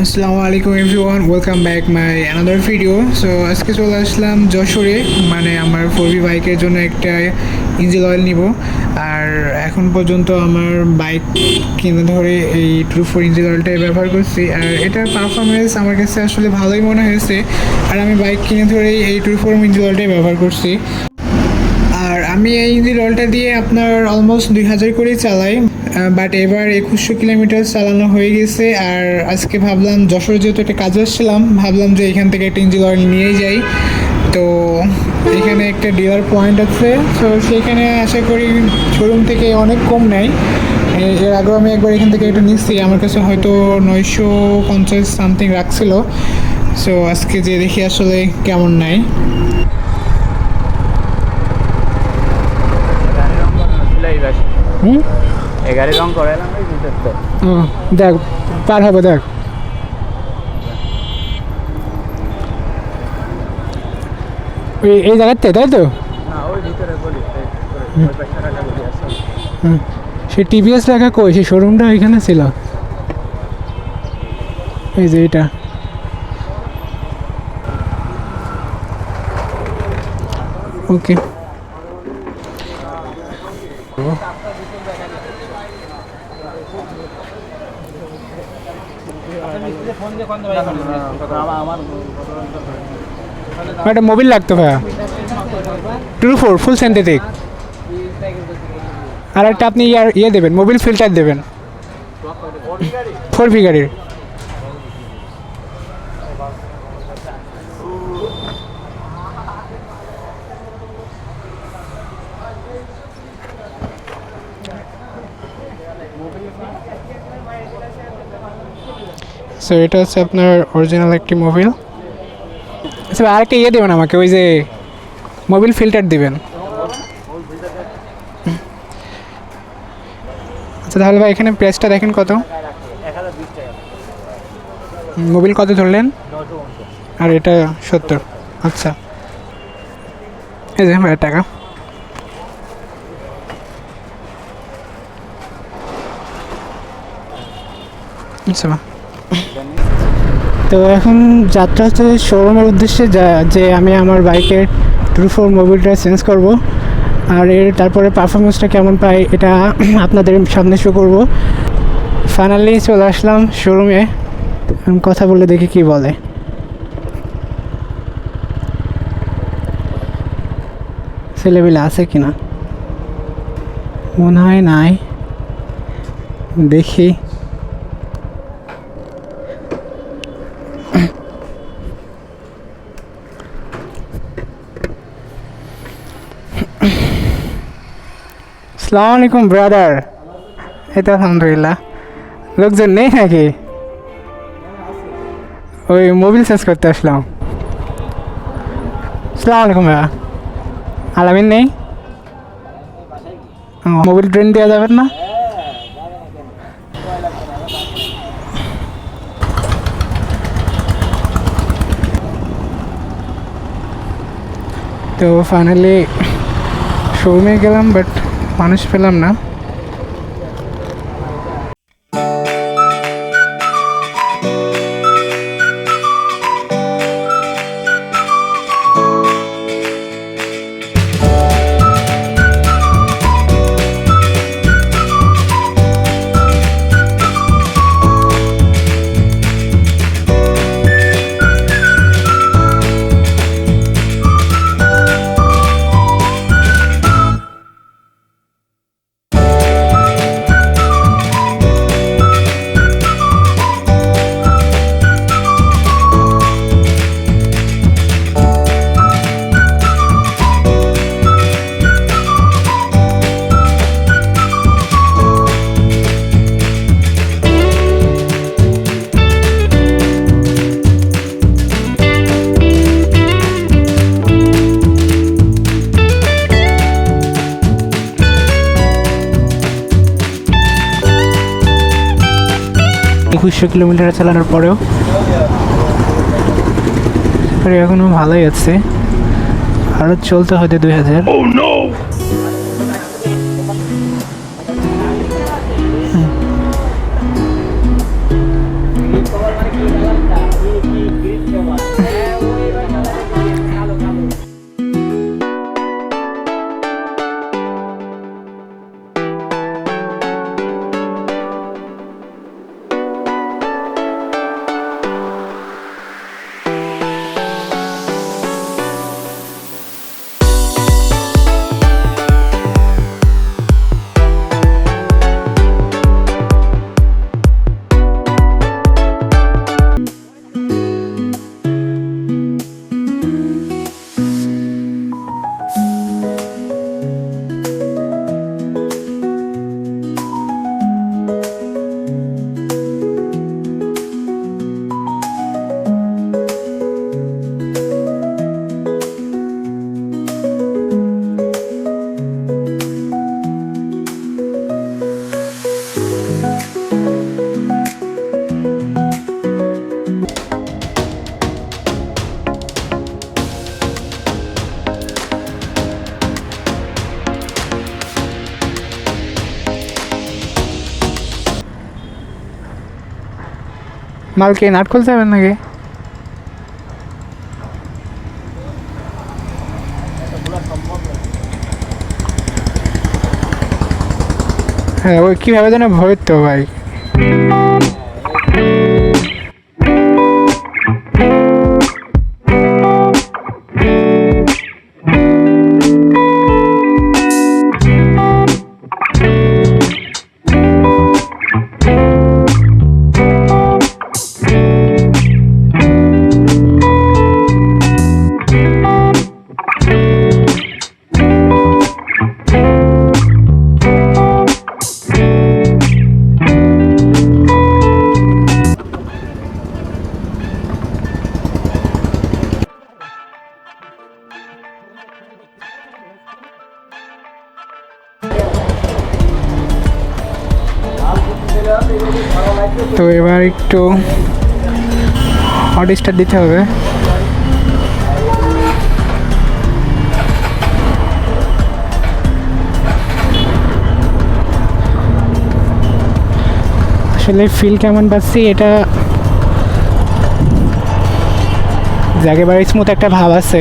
আসসালামু আলাইকুম everyone welcome back my another video so আজকে চলে আসলাম যশোরে মানে আমার ফোর বাইকের জন্য একটা ইঞ্জিন অয়েল নিব। আর এখন পর্যন্ত আমার বাইক কিনে ধরে এই ট্রু ফোর ইঞ্জিন অয়েলটাই ব্যবহার করছি। আর এটার পারফরমেন্স আমার কাছে আসলে ভালোই মনে হয়েছে। আর আমি বাইক কিনে ধরেই এই ট্রু ফোর ইঞ্জিন অয়েলটাই ব্যবহার করছি। আর আমি এই ইঞ্জিন অয়েলটা দিয়ে আপনার অলমোস্ট দুই হাজার করেই চালাই। বাট এবার একুশশো কিলোমিটার চালানো হয়ে গেছে, আর আজকে ভাবলাম যশোর যেহেতু একটা কাজে আসছিলাম, ভাবলাম যে এখান থেকে একটা ইঞ্জিন অয়েল নিয়েই যাই। তো এখানে একটা ডিলার পয়েন্ট আছে, তো সেখানে আশা করি শোরুম থেকে অনেক কম নেয়। এর আগেও আমি একবার এখান থেকে এটা নিচ্ছি আমার কাছে হয়তো নয়শো পঞ্চাশ সামথিং রাখছিল। সো আজকে যে দেখি আসলে কেমন নাই হুম? গাড়ি রং করে এলাম এই ভিতর তো ও দেখ পার হবে দেখ। ওই এই জায়গাতে তাই তো? এই সে টিভিএস লেখা কই? সেই শোরুমটা এখানে ছিল। এই যে এটা। ওকে। একটা মোবিল লাগতো ভাইয়া। টু ফোর ফুল সিনথেটিক আর একটা আপনি ইয়ার ইয়ে দেবেন মোবিল ফিল্টার দেবেন। ফোর ভি সো এটা হচ্ছে আপনার অরিজিনাল একটি মোবিল আচ্ছা আরেকটা ইয়ে দেবেন আমাকে, ওই যে মোবিল ফিল্টার দিবেন। আচ্ছা তাহলে ভাই, এখানে প্রাইসটা দেখেন কত? মোবিল কত ধরলেন? আর এটা সত্তর। আচ্ছা। এই যে ভাই, টাকা। তো এখন যাত্রা হচ্ছে শোরুমের উদ্দেশ্যে যা, যে আমি আমার বাইকের ট্রু ফোর মোবিলটা চেঞ্জ করব। আর এর তারপরে পারফরমেন্সটা কেমন পাই এটা আপনাদের সামনে শো করব। ফাইনালি চলে আসলাম শোরুমে কথা বলে দেখি কি বলে। ছেলেবেলে আছে কি না মনে হয় নাই। দেখি। সালাম আলাইকুম ব্রাদার এই তো আলহামদুলিল্লাহ। লোকজন নেই নাকি? ওই মোবিল চেঞ্জ করতে আসলাম। সালাম আলাইকুম, ভাইয়া। আলামিন নেই? মোবিল ট্রেন দেওয়া যাবেন না? তো ফাইনালি শোরুমে গেলাম বাট মানুষ পেলাম না। একুশশো কিলোমিটার চালানোর পরেও। এখনও ভালোই আছে। আরও চলতে হয়তো দুই হাজার। মালকে নাট খুলতে হবে নাকি? হ্যাঁ ওই কীভাবে যেন ভয় তো ভাই। তো এবার একটু হট স্টার দিতে হবে। আসলে ফিল কেমন পাচ্ছি এটা একেবারে স্মুথ একটা ভাব আছে।